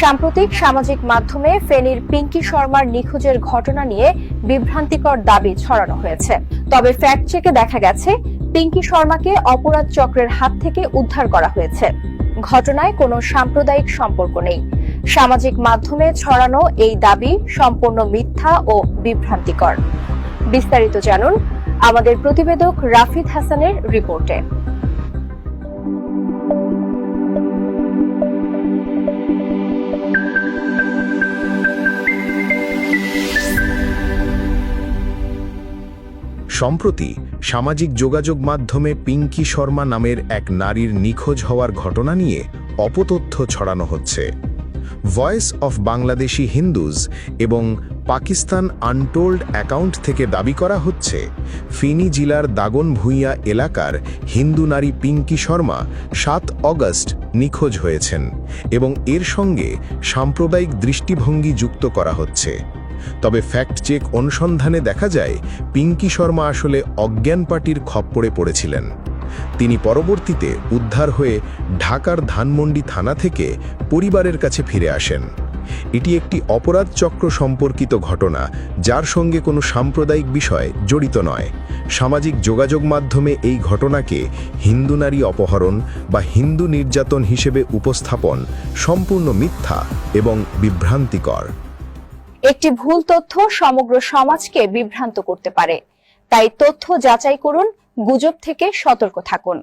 সাম্প্রতিক সামাজিক মাধ্যমে ফেনীর পিঙ্কি শর্মার নিখোঁজের ঘটনা নিয়ে বিভ্রান্তিকর দাবি ছড়ানো হয়েছে। তবে ফ্যাক্ট চেকে দেখা গেছে, পিঙ্কি শর্মাকে অপরাধ চক্রের হাত থেকে উদ্ধার করা হয়েছে। ঘটনায় কোনো সাম্প্রদায়িক সম্পর্ক নেই। সামাজিক মাধ্যমে ছড়ানো এই দাবি সম্পূর্ণ মিথ্যা ও বিভ্রান্তিকর। বিস্তারিত জানুন আমাদের প্রতিবেদক রাফিদ হাসানের রিপোর্টে। সম্প্রতি সামাজিক যোগাযোগ মাধ্যমে পিঙ্কি শর্মা নামের এক নারীর নিখোঁজ হওয়ার ঘটনা নিয়ে অপতথ্য ছড়ানো হচ্ছে। ভয়েস অফ বাংলাদেশি হিন্দুজ এবং পাকিস্তান আনটোল্ড অ্যাকাউন্ট থেকে দাবি করা হচ্ছে, ফেনী জেলার দাগন ভূঁইয়া এলাকার হিন্দু নারী পিঙ্কি শর্মা সাত অগস্ট নিখোঁজ হয়েছেন এবং এর সঙ্গে সাম্প্রদায়িক দৃষ্টিভঙ্গি যুক্ত করা হচ্ছে। তবে ফ্যাক্ট চেক অনুসন্ধানে দেখা যায়, পিঙ্কি শর্মা আসলে অজ্ঞান পার্টির খপ্পরে পড়েছিলেন। তিনি পরবর্তীতে উদ্ধার হয়ে ঢাকার ধানমন্ডি থানা থেকে পরিবারের কাছে ফিরে আসেন। এটি একটি অপরাধ চক্র সম্পর্কিত ঘটনা, যার সঙ্গে কোনো সাম্প্রদায়িক বিষয় জড়িত নয়। সামাজিক যোগাযোগ মাধ্যমে এই ঘটনাকে হিন্দু নারী অপহরণ বা হিন্দু নির্যাতন হিসেবে উপস্থাপন সম্পূর্ণ মিথ্যা এবং বিভ্রান্তিকর। একটি ভুল তথ্য সমগ্র সমাজকে বিভ্রান্ত করতে পারে। তাই তথ্য যাচাই করুন, গুজব থেকে সতর্ক থাকুন।